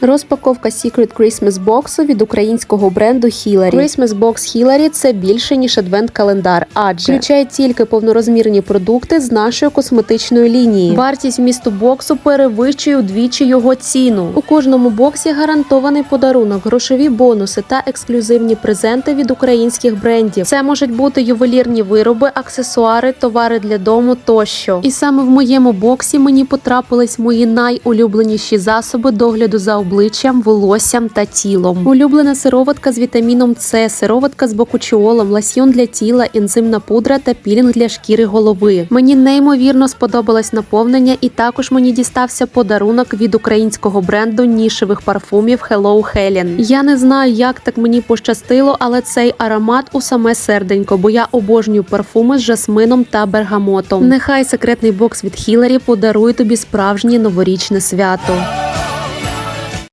Розпаковка Secret Christmas боксу від українського бренду Hillary. Christmas Box Hillary – це більше ніж адвент-календар, адже включає тільки повнорозмірні продукти з нашої косметичної лінії. Вартість вмісту боксу перевищує вдвічі його ціну. У кожному боксі гарантований подарунок, грошові бонуси та ексклюзивні презенти від українських брендів. Це можуть бути ювелірні вироби, аксесуари, товари для дому тощо. І саме в моєму боксі мені потрапились мої найулюбленіші засоби догляду за обличчям, волоссям та тілом. Улюблена сироватка з вітаміном С, сироватка з бокучіолом, ласьйон для тіла, ензимна пудра та пілінг для шкіри голови. Мені неймовірно сподобалось наповнення, і також мені дістався подарунок від українського бренду нішевих парфумів Hello Helen. Я не знаю, як так мені пощастило, але цей аромат у саме серденько, бо я обожнюю парфуми з жасмином та бергамотом. Нехай секретний бокс від Хіларі подарує тобі справжнє новорічне свято.